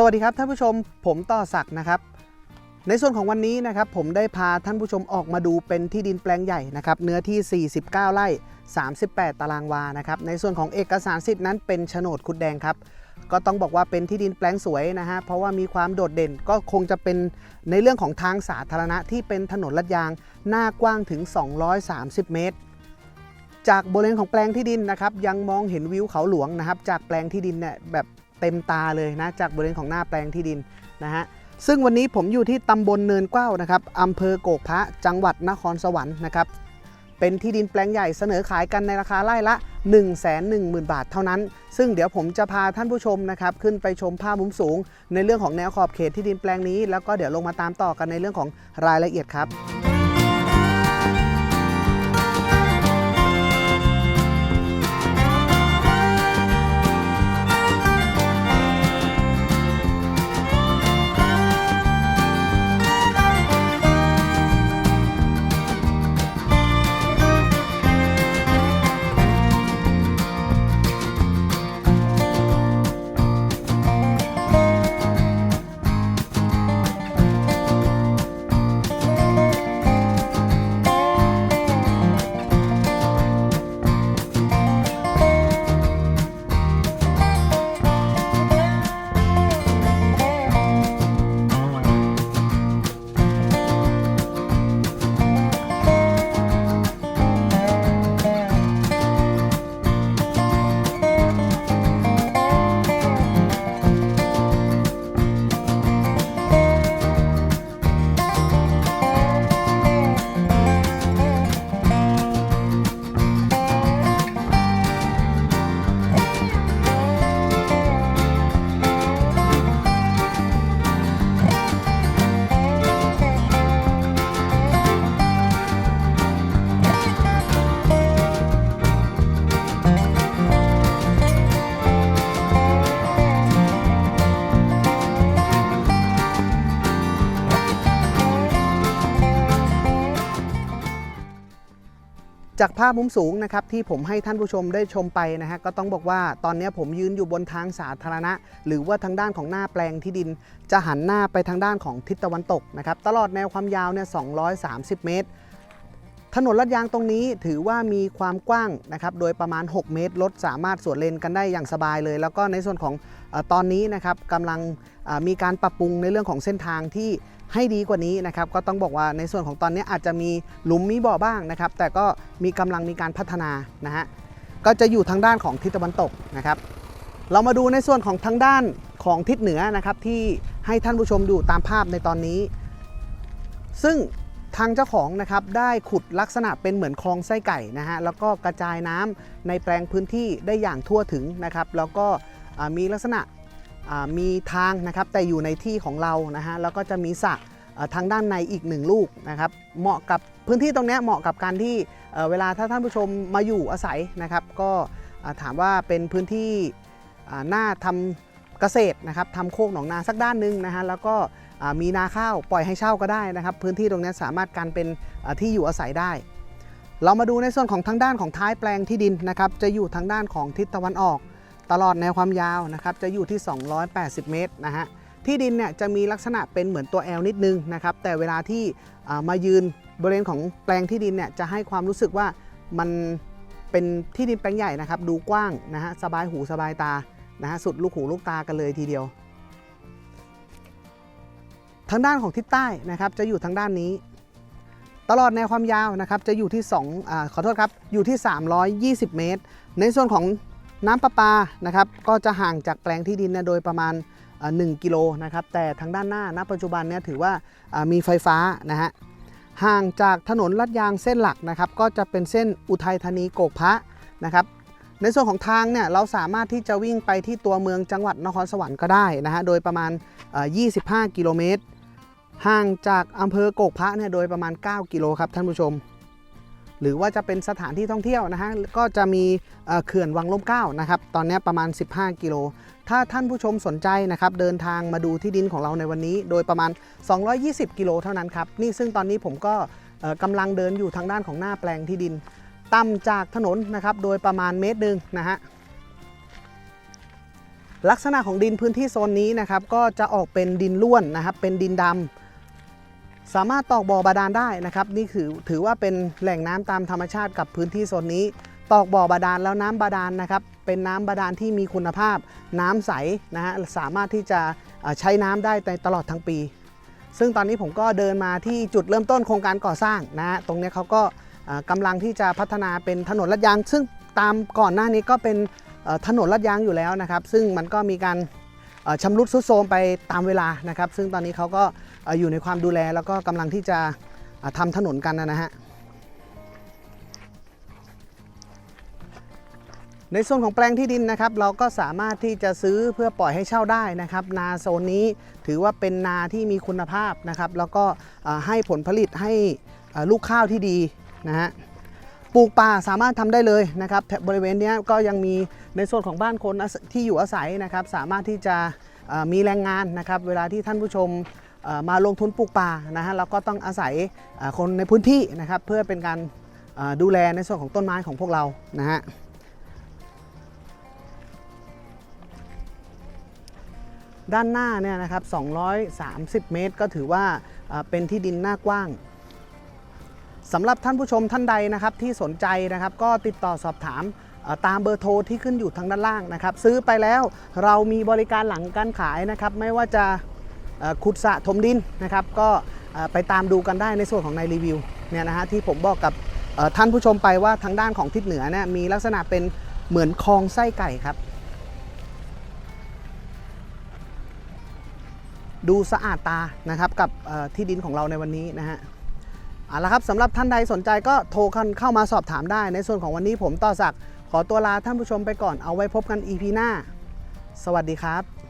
สวัสดีครับท่านผู้ชมผมต่อศักดิ์นะครับ ในส่วนของวันนี้นะครับผมได้พาท่านผู้ชมออกมาดูเป็นที่ดินแปลงใหญ่นะครับเนื้อที่ 49 ไร่ 38 ตารางวานะครับในส่วนของเอกสารสิทธิ์นั้นเป็นโฉนดคุดแดงครับก็ต้องบอกว่าเป็นที่ดินแปลงสวยนะฮะเพราะว่ามีความโดดเด่นก็คงจะเป็นในเรื่องของทางสาธารณะที่เป็นถนนลาดยาง หน้ากว้างถึง 230 เมตร จากบริเวณของแปลงที่ดินนะครับยังมองเห็นวิวเขาหลวงนะครับจากแปลงที่ดินเนี่ยแบบ เต็มตาเลยนะจากบริเวณของหน้าแปลงที่ดินนะฮะซึ่งวันนี้ผมอยู่ที่ตำบลเนินเกว้านะครับอำเภอโกกพระจังหวัดนครสวรรค์นะครับเป็นที่ดินแปลงใหญ่เสนอขายกันในราคาไร่ละ 1 1 0 0 0 0 บาทเท่านั้น ซึ่งเดี๋ยวผมจะพาท่านผู้ชมนะครับขึ้นไปชมภาพมุมสูง ในเรื่องของแนวขอบเขตที่ดินแปลงนี้ แล้วก็เดี๋ยวลงมาตามต่อกันในเรื่องของรายละเอียดครับ จากภาพมุมสูงนะครับที่ผมให้ท่านผู้ชมได้ชมไปนะฮะก็ต้องบอกว่าตอนนี้ผมยืนอยู่บนทางสาธารณะ หรือว่าทางด้านของหน้าแปลงที่ดิน จะหันหน้าไปทางด้านของทิศตะวันตกนะครับตลอดแนวความยาวเนี่ย230 เมตร ถนนลาดยางตรงนี้ถือว่ามีความกว้างนะครับโดยประมาณ 6 เมตรรถสามารถสวนเลนกันได้อย่างสบายเลย แล้วก็ในส่วนของตอนนี้นะครับกำลังมีการปรับปรุงในเรื่องของเส้นทางที่ให้ดีกว่านี้นะครับก็ต้องบอกว่าในส่วนของตอนนี้อาจจะมีหลุมมีบ่อบ้างนะครับ แต่ก็มีกำลังมีการพัฒนานะฮะก็จะอยู่ทางด้านของทิศตะวันตกนะครับ เรามาดูในส่วนของทางด้านของทิศเหนือนะครับที่ให้ท่านผู้ชมดูตามภาพในตอนนี้ ซึ่ง ทางเจ้าของนะครับได้ขุดลักษณะเป็นเหมือนคลองไส้ไก่นะฮะแล้วก็กระจายน้ำในแปลงพื้นที่ได้อย่างทั่วถึงนะครับ แล้วก็มีลักษณะมีทางนะครับแต่อยู่ในที่ของเรานะฮะแล้วก็จะมีสระทางด้านในอีกหนึ่งลูกนะครับเหมาะกับพื้นที่ตรงนี้เหมาะกับการที่เวลาถ้าท่านผู้ชมมาอยู่อาศัยนะครับ ก็ถามว่าเป็นพื้นที่อ่าหน้าทำเกษตรนะครับทำโคกหนองนาสักด้านหนึงนะฮะแล้วก็ มีนาข้าวปล่อยให้เช่าก็ได้นะครับ พื้นที่ตรงนี้สามารถกันเป็นที่อยู่อาศัยได้ เรามาดูในส่วนของทางด้านของท้ายแปลงที่ดินนะครับจะอยู่ทางด้านของทิศตะวันออก ตลอดแนวความยาวนะครับจะอยู่ที่ 280 เมตรนะฮะที่ดินเนี่ยจะมีลักษณะเป็นเหมือนตัว L นิดนึงนะครับแต่เวลาที่มายืนบริเวณของแปลงที่ดินเนี่ยจะให้ความรู้สึกว่ามันเป็นที่ดินแปลงใหญ่นะครับ ดูกว้างนะฮะสบายหูสบายตานะฮะสุดลูกหูลูกตากันเลยทีเดียว ทางด้านของทิศใต้นะครับจะอยู่ทางด้านนี้ ตลอดแนวความยาวนะครับจะอยู่ที่2อขอโทษครับอยู่ที่ 320 เมตร ในส่วนของน้ำประปานะครับก็จะห่างจากแปลงที่ดินนี่ยโดยประมาณอ่า1กิโลนะครับแต่ทางด้านหน้าณปัจจุบันเนี่ยถือว่ามีไฟฟ้านะฮะห่างจากถนนลาดยางเส้นหลักนะครับก็จะเป็นเส้นอุทัยธานีโกกพระนะครับในส่วนของทางเนี่ยเราสามารถที่จะวิ่งไปที่ตัวเมืองจังหวัดนครสวรรค์ก็ได้นะฮะโดยประมาณเอ่อ25 กิโลเมตร ห่างจากอำเภอโกกพระเนี่ยโดยประมาณ 9 กิโลครับท่านผู้ชม หรือว่าจะเป็นสถานที่ท่องเที่ยวนะฮะก็จะมีเขื่อนวังล่มเก้านะครับตอนนี้ประมาณ 15 กิโล ถ้าท่านผู้ชมสนใจนะครับเดินทางมาดูที่ดินของเราในวันนี้ โดยประมาณ 220 กิโลเท่านั้นครับนี่ซึ่งตอนนี้ผมก็กำลังเดินอยู่ทางด้านของหน้าแปลงที่ดินต่ำจากถนนนะครับโดยประมาณเมตรหนึ่งนะฮะลักษณะของดินพื้นที่โซนนี้นะครับก็จะออกเป็นดินล้วนนะครับเป็นดินดำ สามารถตอกบ่อบาดาลได้นะครับ นี่คือถือว่าเป็นแหล่งน้ำตามธรรมชาติกับพื้นที่โซนนี้ ตอกบ่อบาดาลแล้วน้ำบาดาลนะครับ เป็นน้ำบาดาลที่มีคุณภาพ น้ำใสนะฮะสามารถที่จะใช้น้ำได้ในตลอดทั้งปี ซึ่งตอนนี้ผมก็เดินมาที่จุดเริ่มต้นโครงการก่อสร้างนะฮะตรงนี้เขาก็เอ่อกำลังที่จะพัฒนาเป็นถนนลาดยาง ซึ่งตามก่อนหน้านี้ก็เป็นถนนลาดยางอยู่แล้วนะครับ ซึ่งมันก็มีการเอ่อชำรุดทรุดโทรมไปตามเวลานะครับ ซึ่งตอนนี้เขาก็ อยู่ในความดูแลแล้วก็กำลังที่จะทำถนนกันนะฮะในส่วนของแปลงที่ดินนะครับ เราก็สามารถที่จะซื้อเพื่อปล่อยให้เช่าได้นะครับ นาโซนนี้ถือว่าเป็นนาที่มีคุณภาพนะครับ แล้วก็ให้ผลผลิตให้ลูกข้าวที่ดีนะฮะปลูกป่าสามารถทำได้เลยนะครับแถบริเวณนี้ก็ยังมีในส่วนของบ้านคนที่อยู่อาศัยนะครับ สามารถที่จะมีแรงงานนะครับ เวลาที่ท่านผู้ชม มาลงทุนปลูกป่านะฮะเราก็ต้องอาศัยคนในพื้นที่นะครับเพื่อเป็นการดูแลในส่วนของต้นไม้ของพวกเรานะฮะด้านหน้าเนี่ยนะครับ 230 เมตร ก็ถือว่าเป็นที่ดินหน้ากว้างสำหรับท่านผู้ชมท่านใดนะครับที่สนใจนะครับก็ติดต่อสอบถามตามเบอร์โทรที่ขึ้นอยู่ทางด้านล่างนะครับ ซื้อไปแล้วเรามีบริการหลังการขายนะครับ ไม่ว่าจะ ขุดสะถมดินนะครับ ก็ไปตามดูกันได้ในส่วนของในรีวิวเนี่ยนะฮะที่ผมบอกกับท่านผู้ชมไปว่าทางด้านของทิศเหนือเนี่ยมีลักษณะเป็นเหมือนคลองไส้ไก่ครับ ดูสะอาดตานะครับกับที่ดินของเราในวันนี้นะฮะเอาละครับสำหรับท่านใดสนใจก็โทรเข้ามาสอบถามได้ ในส่วนของวันนี้ผมต่อศักขอตัวลาท่านผู้ชมไปก่อนเอาไว้พบกัน EP หน้า สวัสดีครับ